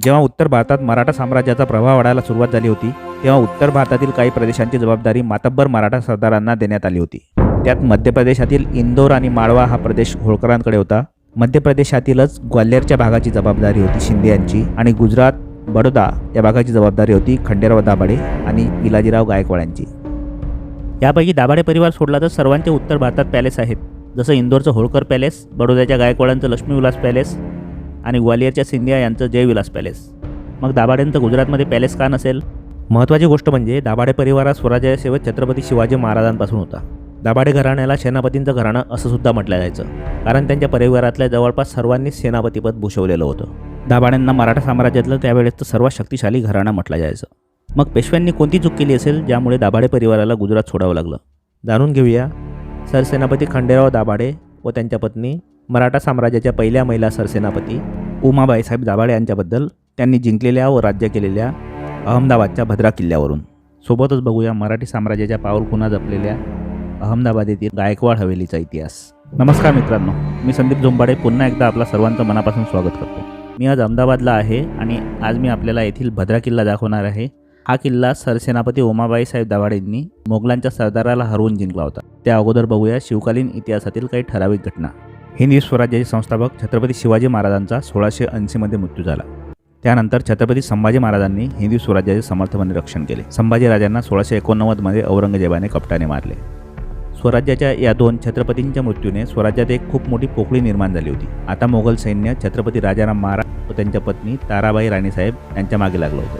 जेव्हा उत्तर भारतात मराठा साम्राज्याचा प्रभाव वाढायला सुरुवात झाली होती तेव्हा उत्तर भारतातील काही प्रदेशांची जबाबदारी मातब्बर मराठा सरदारांना देण्यात आली होती. त्यात मध्य प्रदेशातील इंदोर आणि माळवा हा प्रदेश होळकरांकडे होता. मध्य प्रदेशातीलच ग्वाल्हेरच्या भागाची जबाबदारी होती शिंदे यांची आणि गुजरात बडोदा या भागाची जबाबदारी होती खंडेराव दाभाडे आणि इलाजीराव गायकवाड यांची यापैकी दाभाडे परिवार सोडला तर सर्वांचे उत्तर भारतात पॅलेस आहेत जसं इंदोरचं होळकर पॅलेस बडोद्याच्या गायकवाडांचं लक्ष्मीविलास पॅलेस आणि ग्वालियरच्या सिंधिया यांचं जयविलास पॅलेस. मग दाभाडेंचं गुजरातमध्ये पॅलेस का नसेल? महत्त्वाची गोष्ट म्हणजे दाभाडे परिवारात स्वराज्यासेवक छत्रपती शिवाजी महाराजांपासून होता. दाभाडे घराण्याला सेनापतींचं घराणं असं सुद्धा म्हटलं जायचं. कारण त्यांच्या परिवारातल्या जवळपास सर्वांनीच सेनापतीपद भूषवलेलं होतं. दाभाड्यांना मराठा साम्राज्यातलं त्यावेळेचं सर्वात शक्तिशाली घराणं म्हटलं जायचं. मग पेशव्यांनी कोणती चूक केली असेल? ज्यामुळे दाभाडे परिवाराला गुजरात सोडावं लागलं. जाणून घेऊया. सरसेनापती खंडेराव दाभाडे व त्यांच्या पत्नी मराठा साम्राज्याच्या पहिल्या महिला सरसेनापती उमाबाईसाहेब दाभाडे यांच्याबद्दल त्यांनी जिंकलेल्या व राज्य केलेल्या अहमदाबादच्या भद्रा किल्ल्यावरून. सोबतच बघूया मराठी साम्राज्याच्या पाऊलखुणा जपलेल्या अहमदाबाद येथील गायकवाड हवेलीचा इतिहास. नमस्कार मित्रांनो मी संदीप झोंबाडे पुन्हा एकदा आपला सर्वांचं मनापासून स्वागत करतो. मी आज अहमदाबादला आहे आणि आज मी आपल्याला येथील भद्रा किल्ला दाखवणार आहे. हा किल्ला सरसेनापती उमाबाई साहेब दाभाडेंनी मोगलांच्या सरदाराला हरवून जिंकला होता. त्या अगोदर बघूया शिवकालीन इतिहासातील काही ठराविक घटना. हिंदवी स्वराज्याचे संस्थापक छत्रपती शिवाजी महाराजांचा सोळाशे ऐंशीमध्ये मृत्यू झाला. त्यानंतर छत्रपती संभाजी महाराजांनी हिंदवी स्वराज्याचे समर्थपणे रक्षण केले. संभाजीराजांना सोळाशे एकोणनव्वदमध्ये औरंगजेबाने कपटाने मारले. स्वराज्याच्या या दोन छत्रपतींच्या मृत्यूने स्वराज्यात एक खूप मोठी पोकळी निर्माण झाली होती. आता मोगल सैन्य छत्रपती राजाराम महाराज व त्यांच्या पत्नी ताराबाई राणीसाहेब यांच्या मागे लागलं होतं.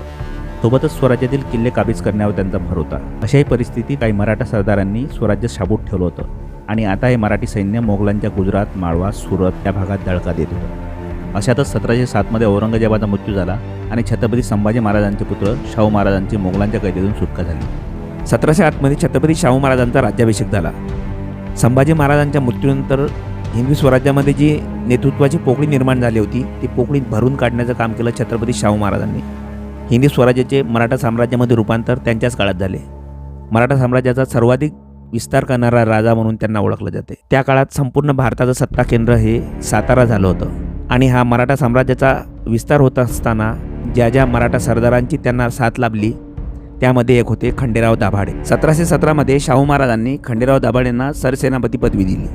सोबतच स्वराज्यातील किल्ले काबीज करण्यावर त्यांचा भर होता. अशाही परिस्थितीत काही मराठा सरदारांनी स्वराज्य शाबूत ठेवलं होतं. आणि आता हे मराठी सैन्य मोगलांच्या गुजरात माळवा सुरत या भागात दळका देत होतं. अशातच सतराशे सातमध्ये औरंगजेबाचा मृत्यू झाला आणि छत्रपती संभाजी महाराजांचे पुत्र शाहू महाराजांची मोगलांच्या कैदेतून सुटका झाली. सतराशे आठमध्ये छत्रपती शाहू महाराजांचा राज्याभिषेक झाला. संभाजी महाराजांच्या मृत्यूनंतर हिंदू स्वराज्यामध्ये जी नेतृत्वाची पोकळी निर्माण झाली होती ती पोकळी भरून काढण्याचं काम केलं छत्रपती शाहू महाराजांनी. हिंदी स्वराज्याचे मराठा साम्राज्यामध्ये रूपांतर त्यांच्याच काळात झाले. मराठा साम्राज्याचा सर्वाधिक विस्तार करणारा राजा म्हणून त्यांना ओळखलं जाते. त्या काळात संपूर्ण भारताचं सत्ता केंद्र हे सातारा झालं होतं. आणि हा मराठा साम्राज्याचा विस्तार होत असताना ज्या ज्या मराठा सरदारांची त्यांना साथ लाभली त्यामध्ये एक होते खंडेराव दाभाडे. सतराशे सतरामध्ये शाहू महाराजांनी खंडेराव दाभाडेंना सरसेनापती पदवी दिली.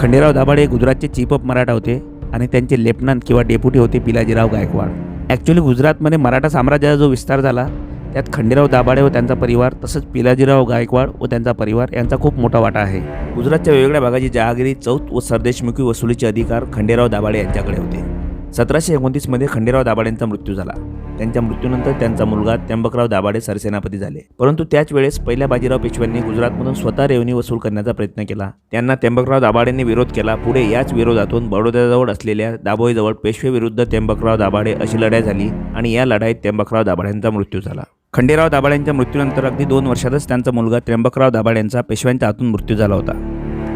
खंडेराव दाभाडे गुजरातचे चीफ ऑफ मराठा होते आणि त्यांचे लेफ्टनंट किंवा डेप्युटी होते पिलाजीराव गायकवाड. ॲक्च्युली गुजरातमध्ये मराठा साम्राज्याचा जो विस्तार झाला त्यात खंडेराव दाभाडे व त्यांचा परिवार तसंच पिलाजीराव गायकवाड व त्यांचा परिवार यांचा खूप मोठा वाटा आहे. गुजरातच्या वेगवेगळ्या भागाची जहागिरी चौथ व सरदेशमुखी वसुलीचे अधिकार खंडेराव दाभाडे यांच्याकडे होते. सतराशे एकोणतीसमध्ये खंडेराव दाभाडेंचा मृत्यू झाला. त्यांच्या मृत्यूनंतर त्यांचा मुलगा त्र्यंबकराव दाभाडे सरसेनापती झाले. परंतु त्याच वेळेस पहिल्या बाजीराव पेशव्यांनी गुजरातमधून स्वतः रेवणी वसूल करण्याचा प्रयत्न केला. त्यांना त्र्यंबकराव दाभाडेंनी विरोध केला. पुढे याच विरोधातून बडोद्याजवळ असलेल्या दाभोईजवळ पेशवेविरुद्ध त्र्यंबकराव दाभाडे अशी लढाई झाली आणि या लढाईत त्र्यंबकराव दाभाड्यांचा मृत्यू झाला. खंडेराव दाभाडेंच्या मृत्यूनंतर अगदी दोन वर्षातच त्यांचा मुलगा त्र्यंबकराव दाभाडे यांचा पेशव्यांच्या हातून मृत्यू झाला होता.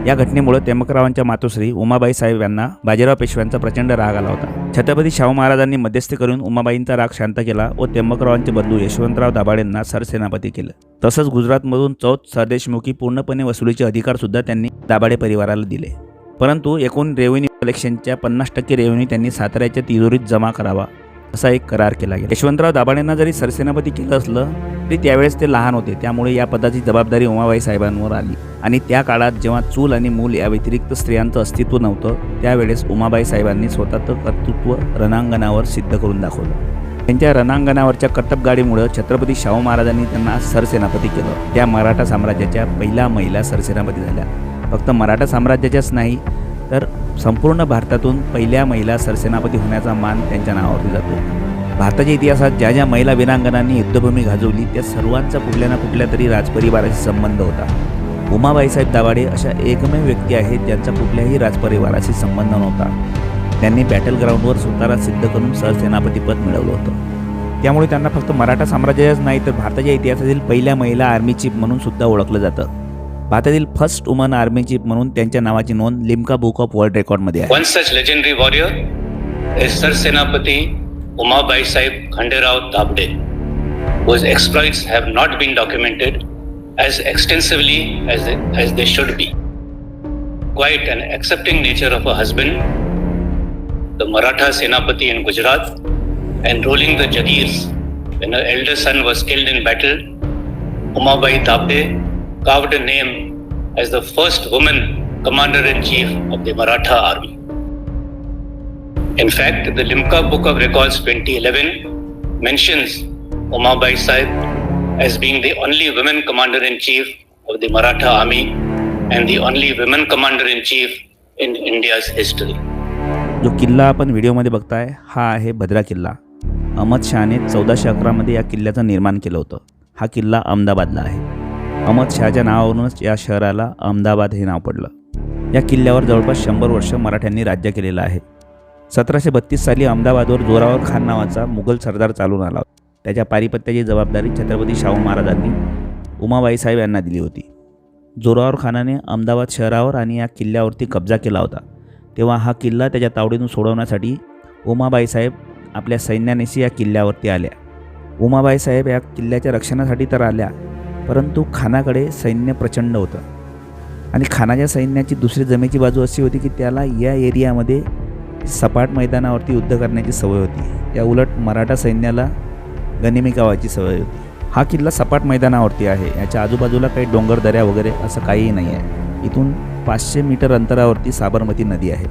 या घटनेमुळे त्र्यंबकरावांच्या मातोश्री उमाबाई साहेब यांना बाजीराव पेशव्यांचा प्रचंड राग आला होता. छत्रपती शाहू महाराजांनी मध्यस्थी करून उमाबाईंचा राग शांत केला व त्र्यंबकरावांचे बदलू यशवंतराव दाभाडेंना सरसेनापती केलं. तसंच गुजरातमधून चौथ सरदेशमुखी पूर्णपणे वसुलीचे अधिकार सुद्धा त्यांनी दाभाडे परिवाराला दिले. परंतु एकूण रेव्हेन्यू कलेक्शनच्या पन्नास टक्के रेव्हेन्यू त्यांनी साताऱ्याच्या तिजोरीत जमा करावा असा एक करार केला गेला. यशवंतराव दाभाडेंना जरी सरसेनापती केलं असलं तरी त्यावेळेस ते लहान होते. त्यामुळे या पदाची जबाबदारी उमाबाई साहेबांवर आली. आणि त्या काळात जेव्हा चूल आणि मूल या व्यतिरिक्त स्त्रियांचं अस्तित्व नव्हतं त्यावेळेस उमाबाई साहेबांनी स्वतःचं कर्तृत्व रणांगणावर सिद्ध करून दाखवलं. त्यांच्या रणांगणावरच्या कर्तबगाडीमुळे छत्रपती शाहू महाराजांनी त्यांना सरसेनापती केलं. त्या मराठा साम्राज्याच्या पहिल्या महिला सरसेनापती झाल्या. फक्त मराठा साम्राज्याच्याच नाही तर संपूर्ण भारतातून पहिल्या महिला सरसेनापती होण्याचा मान त्यांच्या नावावरती जातो. भारताच्या इतिहासात ज्या ज्या महिला वीरांगणांनी युद्धभूमी गाजवली त्या सर्वांचा कुठल्या ना कुठल्या तरी राजपरिवाराशी संबंध होता. उमाबाईसाहेब दाभाडे अशा एकमेव व्यक्ती आहेत ज्यांचा कुठल्याही राजपरिवाराशी संबंध नव्हता. त्यांनी बॅटल ग्राउंडवर स्वतःला सिद्ध करून सरसेनापतीपद मिळवलं होतं. त्यामुळे त्यांना फक्त मराठा साम्राज्याच नाही तर भारताच्या इतिहासातील पहिल्या महिला आर्मी चीफ म्हणून सुद्धा ओळखलं जातं. भारतातील फर्स्ट वुमन आर्मी चीफ म्हणून त्यांच्या नावाची नोंद लिम्का बुक ऑफ वर्ल्ड रेकॉर्डमध्ये आहे one such legendary warrior is Umabai Saheb Khanderao Sahib whose exploits have not been documented as extensively as they, as they should be. Quite an accepting nature of a husband, the Maratha Senapati in Gujarat and ruling the Jagirs when her elder son was killed in battle, Umabai Dabde carved a name as the first woman commander in chief of the Maratha army. In fact, the Limca Book of Records 2011 mentions Umabai Sahib as being the only woman commander in chief of the Maratha army and the only women commander in chief in India's history. जो किल्ला आपण व्हिडिओमध्ये बघताय हा आहे भद्रा किल्ला अहमद शहाने चौदाशे अकरामध्ये या किल्ल्याचं निर्माण केलं होतं हा किल्ला अहमदाबादला आहे अहमद शहाच्या नावावरूनच या शहराला अहमदाबाद हे नाव पडलं. या किल्ल्यावर जवळपास शंभर वर्ष मराठ्यांनी राज्य केलेलं आहे. सतराशे बत्तीस साली अहमदाबादवर जोरावर खान नावाचा मुघल सरदार चालून आला त्याच्या पारिपत्याची जबाबदारी छत्रपती शाहू महाराजांनी उमाबाई साहेब यांना दिली होती. जोरावर खानाने अहमदाबाद शहरावर आणि या किल्ल्यावरती कब्जा केला होता. तेव्हा हा किल्ला त्याच्या तावडीतून सोडवण्यासाठी उमाबाई साहेब आपल्या सैन्यानेशी या किल्ल्यावरती आल्या. उमाबाई साहेब या किल्ल्याच्या रक्षणासाठी तर आल्या परंतु खानाकडे सैन्य प्रचंड होतं. आणि खानाच्या सैन्याची दुसरी जमेची बाजू अशी होती की त्याला या एरियामध्ये सपाट मैदानावरती युद्ध करण्याची सवय होती. या उलट मराठा सैन्याला गनिमी गावाची सवय होती. हा किल्ला सपाट मैदानावरती आहे. याच्या आजूबाजूला काही डोंगर दऱ्या वगैरे असं काहीही नाही आहे. इथून पाचशे मीटर अंतरावरती साबरमती नदी आहे.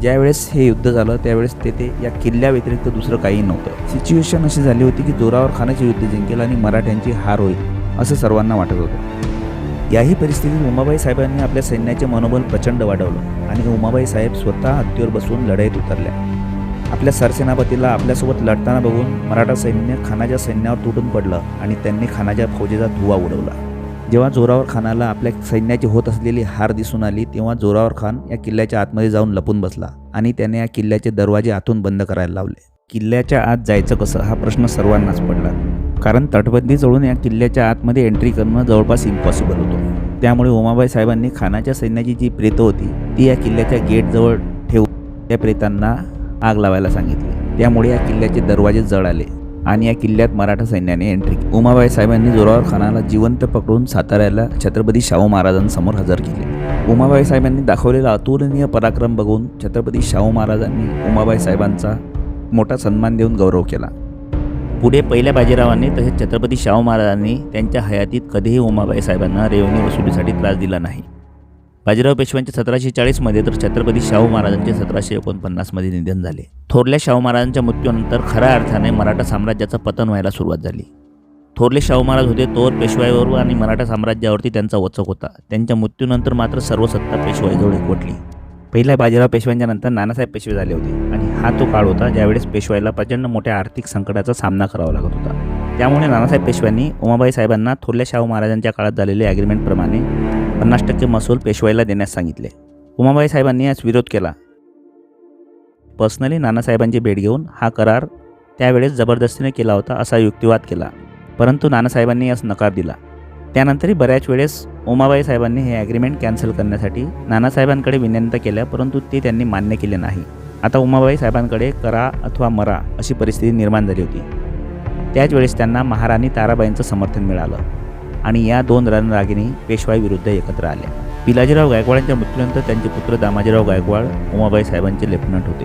ज्यावेळेस हे युद्ध झालं त्यावेळेस तेथे या किल्ल्याव्यतिरिक्त दुसरं काही नव्हतं. सिच्युएशन अशी झाली होती की जोरावर खानाचे युद्ध जिंकेल आणि मराठ्यांची हार होईल. असं सर्वांना वाटत होतं. याही परिस्थितीत उमाबाई साहेबांनी आपल्या सैन्याचे मनोबल प्रचंड वाढवलं आणि उमाबाई साहेब स्वतः हत्तीवर बसून लढाईत उतरल्या आपल्या सरसेनापतीला आपल्यासोबत लढताना बघून मराठा सैन्य खानाच्या सैन्यावर तुटून पडलं आणि त्यांनी खानाच्या फौजेचा धुवा उडवला. जेव्हा जोरावर खानाला आपल्या सैन्याची होत असलेली हार दिसून आली तेव्हा जोरावर खान या किल्ल्याच्या आतमध्ये जाऊन लपून बसला आणि त्याने या किल्ल्याचे दरवाजे आतून बंद करायला लावले. किल्ल्याच्या आत जायचं कसं हा प्रश्न सर्वांनाच पडला. कारण तटबंदी चढून या किल्ल्याच्या आतमध्ये एंट्री करणं जवळपास इम्पॉसिबल होतं. त्यामुळे उमाबाई साहेबांनी खानाच्या सैन्याची जी प्रेतं होती ती या किल्ल्याच्या गेटजवळ ठेवून त्या प्रेतांना आग लावायला सांगितली. त्यामुळे या किल्ल्याचे दरवाजे जळाले आले आणि या किल्ल्यात मराठा सैन्याने एंट्री केली. उमाबाई साहेबांनी जोरावर खानाला जिवंत पकडून साताऱ्याला छत्रपती शाहू महाराजांसमोर हजर केले. उमाबाई साहेबांनी दाखवलेला अतुलनीय पराक्रम बघून छत्रपती शाहू महाराजांनी उमाबाई साहेबांचा मोठा सन्मान देऊन गौरव केला. पुढे पहिल्या बाजीरावांनी तसेच छत्रपती शाहू महाराजांनी त्यांच्या हयातीत कधीही उमाबाई साहेबांना रेवणी वसुलीसाठी त्रास दिला नाही. बाजीराव पेशव्यांचे सतराशे चाळीसमध्ये तर छत्रपती शाहू महाराजांचे सतराशे एकोणपन्नासमध्ये निधन झाले. थोरल्या शाहू महाराजांच्या मृत्यूनंतर खऱ्या अर्थाने मराठा साम्राज्याचं पतन व्हायला सुरुवात झाली. थोरले शाहू महाराज होते तोर पेशवाईवर आणि मराठा साम्राज्यावरती त्यांचा वचक होता. त्यांच्या मृत्यूनंतर मात्र सर्व सत्ता पेशवाईजवळ एकवटली. पहिल्या बाजीराव पेशव्यांच्या नंतर नानासाहेब पेशवे झाले होते. आणि हा तो काळ होता ज्यावेळेस पेशवाईला प्रचंड मोठ्या आर्थिक संकटाचा सामना करावा लागत होता. त्यामुळे नानासाहेब पेशव्यांनी उमाबाई साहेबांना थोरल्या शाहू महाराजांच्या काळात झालेल्या ॲग्रीमेंटप्रमाणे पन्नास टक्के महसूल पेशवाईला देण्यास सांगितले. उमाबाई साहेबांनी यास विरोध केला. पर्सनली नानासाहेबांची भेट घेऊन हा करार त्यावेळेस जबरदस्तीने केला होता असा युक्तिवाद केला. परंतु नानासाहेबांनी यास नकार दिला. त्यानंतरही बऱ्याच वेळेस उमाबाई साहेबांनी हे ॲग्रीमेंट कॅन्सल करण्यासाठी नानासाहेबांकडे विनंती केल्या परंतु ते त्यांनी मान्य केले नाही. आता उमाबाई साहेबांकडे करा अथवा मरा अशी परिस्थिती निर्माण झाली होती. त्याच वेळेस त्यांना महाराणी ताराबाईंचं समर्थन मिळालं आणि या दोन रणरागिणी पेशवाईविरुद्ध एकत्र आल्या पिलाजीराव गायकवाडांच्या मृत्यूनंतर त्यांचे पुत्र दामाजीराव गायकवाड उमाबाई साहेबांचे लेफ्टनंट होते.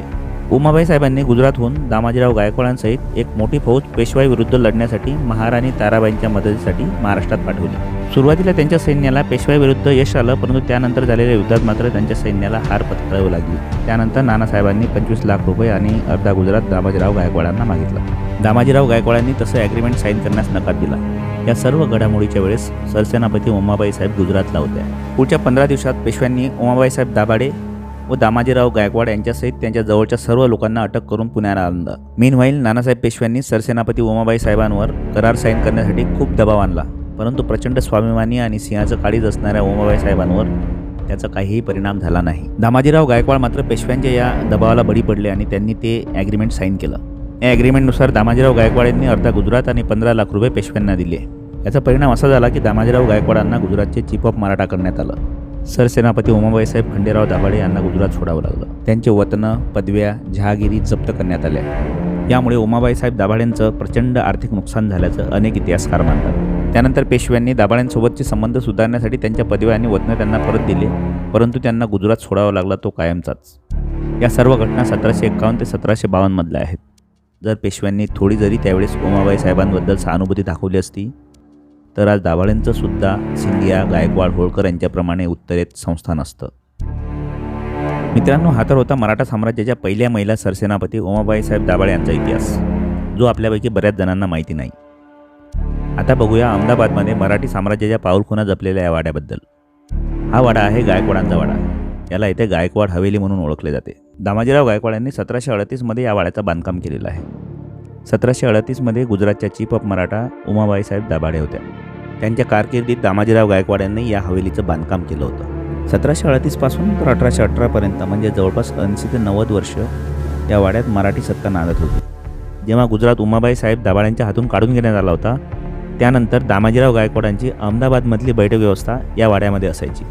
उमाबाई साहेबांनी गुजरातहून दामाजीराव गायकवाडांसहित एक मोठी फौज पेशवाईविरुद्ध लढण्यासाठी महाराणी ताराबाईंच्या मदतीसाठी महाराष्ट्रात पाठवली. सुरुवातीला त्यांच्या सैन्याला पेशवाईविरुद्ध यश आलं परंतु त्यानंतर झालेल्या युद्धात मात्र त्यांच्या सैन्याला हार पत्करावी लागली. त्यानंतर नानासाहेबांनी पंचवीस लाख रुपये आणि अर्धा गुजरात दामाजीराव गायकवाडांना मागितला. दामाजीराव गायकवाडांनी तसं ॲग्रीमेंट साईन करण्यास नकार दिला. या सर्व घडामोडीच्या वेळेस सरसेनापती उमाबाई साहेब गुजरातला होत्या. पुढच्या पंधरा दिवसात पेशव्यांनी उमाबाई साहेब दाभाडे व दामाजीराव गायकवाड यांच्यासहित त्यांच्या जवळच्या सर्व लोकांना अटक करून पुण्याला आणलं. मीनवाईल नानासाहेब पेशव्यांनी सरसेनापती उमाबाई साहेबांवर करार साईन करण्यासाठी खूप दबाव आणला. परंतु प्रचंड स्वाभिमानी आणि सिंहाचं काळीज असणाऱ्या उमाबाई साहेबांवर त्याचा काहीही परिणाम झाला नाही. दामाजीराव गायकवाड मात्र पेशव्यांच्या या दबावाला बळी पडले आणि त्यांनी ते ॲग्रीमेंट साईन केलं. या ॲग्रीमेंटनुसार दामाजीराव गायकवाड यांनी अर्धा गुजरात आणि पंधरा लाख रुपये पेशव्यांना दिले. याचा परिणाम असा झाला की दामाजीराव गायकवाडांना गुजरातचे चीफ ऑफ मराठा करण्यात आलं. सरसेनापती उमाबाई साहेब खंडेराव दाभाडे यांना गुजरात सोडावं लागलं. त्यांचे वतनं पदव्या जहागिरी जप्त करण्यात आल्या यामुळे उमाबाई साहेब दाभाडेंचं प्रचंड आर्थिक नुकसान झाल्याचं अनेक इतिहासकार मानतात. त्यानंतर पेशव्यांनी दाभाड्यांसोबतचे संबंध सुधारण्यासाठी त्यांच्या पदव्या आणि वतनं त्यांना परत दिले परंतु त्यांना गुजरात सोडावा लागला तो कायमचाच. या सर्व घटना सतराशे एक्कावन्न ते सतराशे बावन्नमधल्या आहेत. जर पेशव्यांनी थोडी जरी त्यावेळेस उमाबाई साहेबांबद्दल सहानुभूती दाखवली असती तर आज दाभाडेंचं सुद्धा सिंधिया गायकवाड होळकर यांच्याप्रमाणे उत्तरेत संस्थान असतं. मित्रांनो हा तर होता मराठा साम्राज्याच्या पहिल्या महिला सरसेनापती उमाबाई साहेब दाभाडे यांचा इतिहास जो आपल्यापैकी बऱ्याच जणांना माहिती नाही. आता बघूया अहमदाबादमध्ये मराठी साम्राज्याच्या पाऊलखुणा जपलेल्या या वाड्याबद्दल. हा वाडा आहे गायकवाडांचा वाडा. याला इथे गायकवाड हवेली म्हणून ओळखले जाते. दामाजीराव गायकवाड यांनी सतराशे अडतीसमध्ये या वाड्याचं बांधकाम केलेलं आहे. सतराशे अडतीसमध्ये गुजरातच्या चीफ ऑफ मराठा उमाबाई साहेब दाभाडे होत्या. त्यांच्या कारकिर्दीत दामाजीराव गायकवाड यांनी या हवेलीचं बांधकाम केलं होतं. सतराशे अडतीसपासून तर अठराशे अठरापर्यंत म्हणजे जवळपास ऐंशी ते नव्वद वर्ष या वाड्यात मराठी सत्ता नांदत होती. जेव्हा गुजरात उमाबाई साहेब दाभाड्यांच्या हातून काढून घेण्यात आला होता त्यानंतर दामाजीराव गायकवाडांची अहमदाबादमधली बैठक व्यवस्था या वाड्यामध्ये असायची.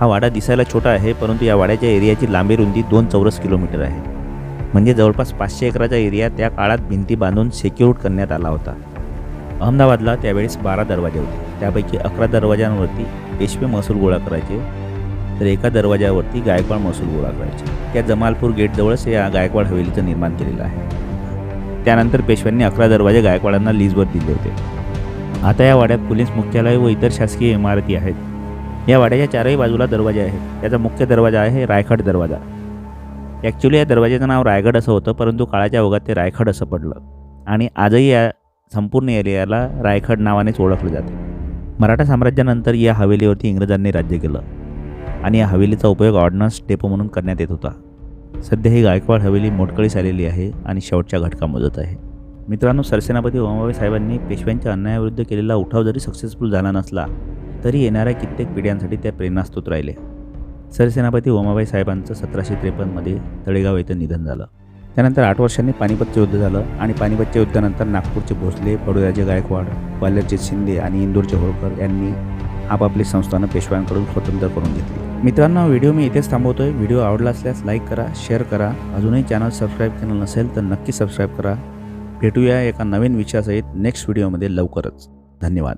हा वाडा दिसायला छोटा आहे परंतु या वाड्याच्या एरियाची लांबी रुंदी दोन चौरस किलोमीटर आहे. म्हणजे जवळपास पाचशे एकराचा एरिया त्या काळात भिंती बांधून सेक्युर्ड करण्यात आला होता. अहमदाबादला त्यावेळेस बारा दरवाजे होते. त्यापैकी अकरा दरवाजांवरती पेशवे महसूल गोळा करायचे तर एका दरवाजावरती गायकवाड महसूल गोळा करायचे. त्या जमालपूर गेटजवळच या गायकवाड हवेलीचं निर्माण केलेलं आहे. त्यानंतर पेशव्यांनी अकरा दरवाजे गायकवाडांना लीजवर दिले होते. आता या वाड्यात पोलीस मुख्यालय व इतर शासकीय इमारती आहेत. या वाड्याच्या चारही बाजूला दरवाजे आहेत. त्याचा मुख्य दरवाजा आहे रायखड दरवाजा. ॲक्च्युली या दरवाजाचं नाव रायगड असं होतं परंतु काळाच्या ओघात ते रायखड असं पडलं. आणि आजही या संपूर्ण एरियाला रायखड नावानेच ओळखलं जाते. मराठा साम्राज्यानंतर या हवेलीवरती इंग्रजांनी राज्य केलं. आणि या हवेलीचा उपयोग ऑर्डनन्स डेपो म्हणून करण्यात येत होता. सध्या ही गायकवाड हवेली मोडकळीस आलेली आहे आणि शेवटच्या घटका मोजत आहे. मित्रांनो सरसेनापती उमाबाई साहेबांनी पेशव्यांच्या अन्यायाविरुद्ध केलेला उठाव जरी सक्सेसफुल झाला नसला तरी येणाऱ्या कित्येक पिढ्यांसाठी त्या प्रेरणास्त्रोत राहिले. सरसेनापती उमाबाई साहेबांचं सतराशे त्रेपन्नमध्ये तळेगाव येथे निधन झालं. त्यानंतर आठ वर्षांनी पानिपतचं युद्ध झालं आणि पानिपतच्या युद्धानंतर नागपूरचे भोसले बडोद्याचे गायकवाड ग्वाल्हेरचे शिंदे आणि इंदूरचे होळकर यांनी आपापली संस्थानं पेशव्यांकडून स्वतंत्र करून घेतली. मित्रांनो व्हिडिओ मी इथेच थांबवतोय. व्हिडिओ आवडला असल्यास लाईक करा शेअर करा. अजूनही चॅनल सबस्क्राईब केलं नसेल तर नक्की सबस्क्राईब करा. भेटूया एका नवीन विषयासहित नेक्स्ट व्हिडिओमध्ये लवकरच. धन्यवाद.